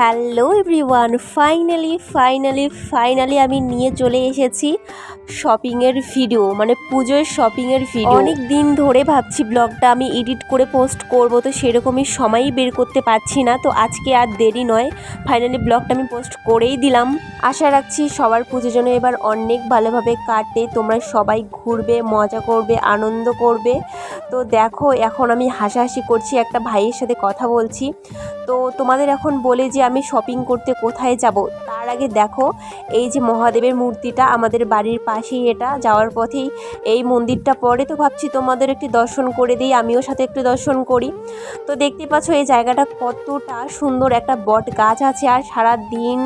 Hello everyone, finally finally finally আমি নিয়ে চলে এসেছি শপিংয়ের ভিডিও মানে পুজোর শপিংয়ের ভিডিও অনেক দিন ধরে ভাবছি ব্লগটা আমি এডিট করে পোস্ট করব, তো সেরকমই সময়ই বের করতে পারছি না, তো আজকে আর দেরি নয়। ফাইনালি ব্লগটা আমি পোস্ট করেই দিলাম। আশা রাখছি সবার পুজো যেন এবার অনেক ভালোভাবে কাটে, তোমরা সবাই ঘুরবে, মজা করবে, আনন্দ করবে। তো দেখো, এখন আমি হাসাহাসি করছি, একটা ভাইয়ের সাথে কথা বলছি। তো তোমাদের এখন বলে যে আমি শপিং করতে কোথায় যাব? তার আগে দেখো, এই যে মহাদেবের মূর্তিটা আমাদের বাড়ির পাশেই এটা, যাওয়ার পথেই এই মন্দিরটা পড়ে। তো ভাবছি তোমাদের একটি দর্শন করে দিই, আমিও সাথে একটু দর্শন করি। তো দেখতে পাচ্ছ এই জায়গাটা কতটা সুন্দর একটা বট গাছ আছে আর সারা দিন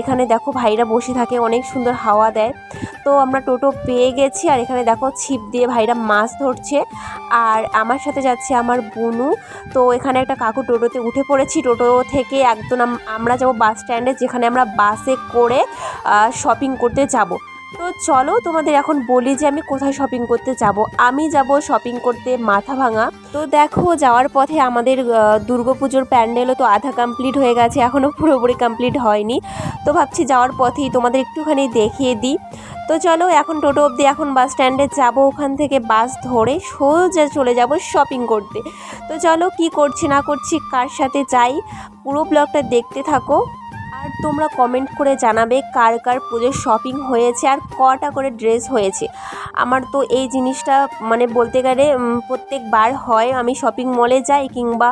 এখানে দেখো ভাইরা বসে থাকে, অনেক সুন্দর হাওয়া দেয়। তো আমরা টোটো পেয়ে গেছি আর এখানে দেখো ছিপ দিয়ে ভাইরা মাছ ধরছে। আর আমার সাথে যাচ্ছে আমার বুনু। তো এখানে একটা কাকু টোটোতে উঠে পড়েছি। টোটো থেকে একদম আমরা যাব বাস স্ট্যান্ডে, যেখানে আমরা বাসে করে শপিং করতে যাব। তো চলো তোমাদের এখন বলি যে আমি কোথায় শপিং করতে যাব। আমি যাব শপিং করতে মাথা ভাঙা। তো দেখো, যাওয়ার পথে আমাদের দুর্গাপুজোর প্যান্ডেলও তো আধা কমপ্লিট হয়ে গেছে এখনও পুরোপুরি কমপ্লিট হয়নি। তো ভাবছি যাওয়ার পথেই তোমাদের একটুখানি দেখিয়ে দিই। তো চলো, এখন টোটো অবধি এখন বাস স্ট্যান্ডে যাব, ওখান থেকে বাস ধরে সোজা চলে যাব শপিং করতে। তো চলো, কি করছি না করছি, কার সাথে যাই, পুরো ব্লগটা দেখতে থাকো। আর তোমরা কমেন্ট করে জানাবে কার কার পুজোর শপিং হয়েছে আর কটা করে ড্রেস হয়েছে। আমার তো এই জিনিসটা মানে বলতে গেলে প্রত্যেকবার হয়। আমি শপিং মলে যাই কিংবা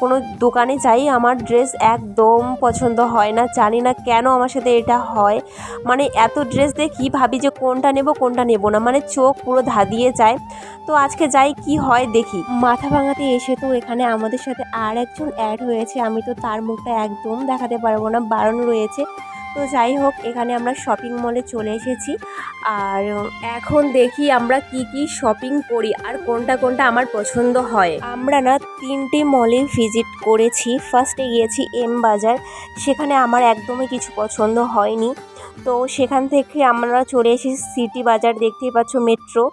কোনো দোকানে যাই, আমার ড্রেস একদম পছন্দ হয় না। জানি না কেন আমার সাথে এটা হয়। মানে এত ড্রেস দেখি ভাবি যে কোনটা নেব কোনটা নেব না। মানে চোখ পুরো ধাঁধিয়ে যায়। তো আজকে যাই, কি হয় দেখি। মাথা ভাঙাতে এসে তো এখানে আমাদের সাথে আর একজন অ্যাড হয়েছে, আমি তো তার মুখটা একদম দেখাতে পারব না, বারণ রয়েছে। তো যাই হোক, এখানে আমরা শপিং মলে চলে এসেছি। আর এখন দেখি আমরা কি কি শপিং করি আর কোনটা কোনটা আমার পছন্দ হয়। আমরা না তিনটে মলে ভিজিট করেছি। ফার্স্টে গিয়েছি এম বাজার। সেখানে আমার একদমই কিছু পছন্দ হয়নি। তো সেখান থেকে আমরা চলে এসেছি সিটি বাজার, দেখতেই পাচ্ছ মেট্রো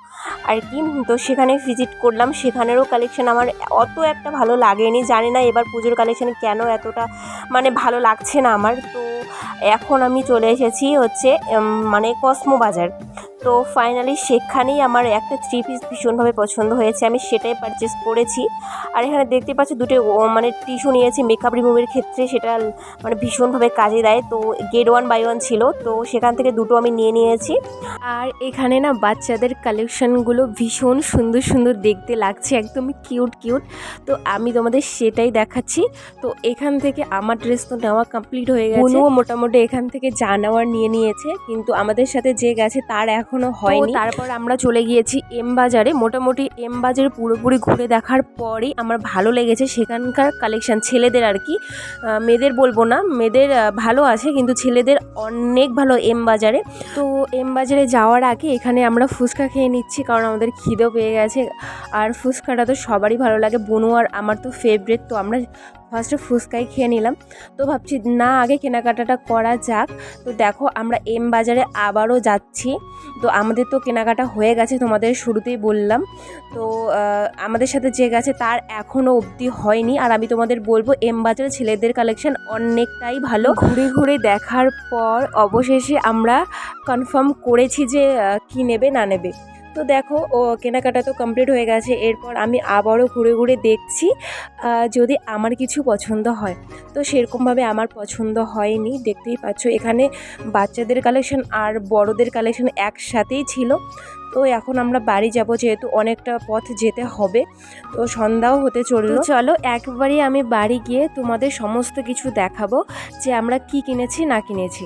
আর কি। তো সেখানে ভিজিট করলাম। সেখানেরও কালেকশন আমার অত একটা ভালো লাগেনি। জানি না এবার পুজোর কালেকশন কেন এতটা মানে ভালো লাগছে না আমার। তো এখন আমি চলে এসেছি হচ্ছে মানে কসমো বাজার। তো ফাইনালি সেখানেই আমার একটা থ্রি পিস ভীষণভাবে পছন্দ হয়েছে। আমি সেটাই পারচেস করেছি। আর এখানে দেখতে পাচ্ছি দুটো ও, মানে টিস্যু নিয়েছি মেকআপ রিমুভের ক্ষেত্রে সেটা মানে ভীষণভাবে কাজে দেয়। তো গেট ওয়ান বাই ওয়ান ছিল। তো সেখান থেকে দুটো আমি নিয়ে নিয়েছি। আর এখানে না বাচ্চাদের কালেকশনগুলো ভীষণ সুন্দর সুন্দর দেখতে লাগছে। একদমই কিউট কিউট তো আমি তোমাদের সেটাই দেখাচ্ছি। তো এখান থেকে আমার ড্রেস তো নেওয়া কমপ্লিট হয়ে গেছে। মোটামুটি এখান থেকে যা নেওয়ার নিয়ে নিয়েছে। কিন্তু আমাদের সাথে যে গেছে তার এখনও হয়নি। তারপর আমরা চলে গিয়েছি এম বাজারে। মোটামুটি এম বাজারে পুরোপুরি ঘুরে দেখার পরেই আমার ভালো লেগেছে। সেখানকার কালেকশন ছেলেদের আর কি। মেয়েদের বলব না মেয়েদের ভালো আছে কিন্তু ছেলেদের অনেক ভালো এম বাজারে। তো এম বাজারে যাওয়ার আগে এখানে আমরা ফুচকা খেয়ে নিচ্ছি কারণ আমাদের খিদেও পেয়ে গেছে। আর ফুচকাটা তো সবারই ভালো লাগে। বনু আর আমার তো ফেভারিট তো আমরা ফার্স্টে ফুচকাই খেয়ে নিলাম। তো ভাবছি, না, আগে কেনাকাটাটা করা যাক। তো দেখো, আমরা এম বাজারে আবারও যাচ্ছি। তো আমাদের তো কেনাকাটা হয়ে গেছে, তোমাদের শুরুতেই বললাম। তো আমাদের সাথে যে গেছে, তার এখনও অবধি হয়নি। আর আমি তোমাদের বলব এম বাজারে ছেলেদের কালেকশন অনেকটাই ভালো। ঘুরে ঘুরে দেখার পর অবশেষে আমরা কনফার্ম করেছি যে কি নেবে, না নেবে। তো দেখো, ও কেনাকাটা তো কমপ্লিট হয়ে গেছে। এরপর আমি আবারও ঘুরে ঘুরে দেখছি যদি আমার কিছু পছন্দ হয়। তো সেরকমভাবে আমার পছন্দ হয়নি, দেখতেই পাচ্ছ। এখানে বাচ্চাদের কালেকশন আর বড়দের কালেকশন একসাথেই ছিল। তো এখন আমরা বাড়ি যাব, যেহেতু অনেকটা পথ যেতে হবে। তো সন্ধ্যাও হতে চলল। চলো, একবারই আমি বাড়ি গিয়ে তোমাদের সমস্ত কিছু দেখাবো, যে আমরা কি কিনেছি, না কিনেছি।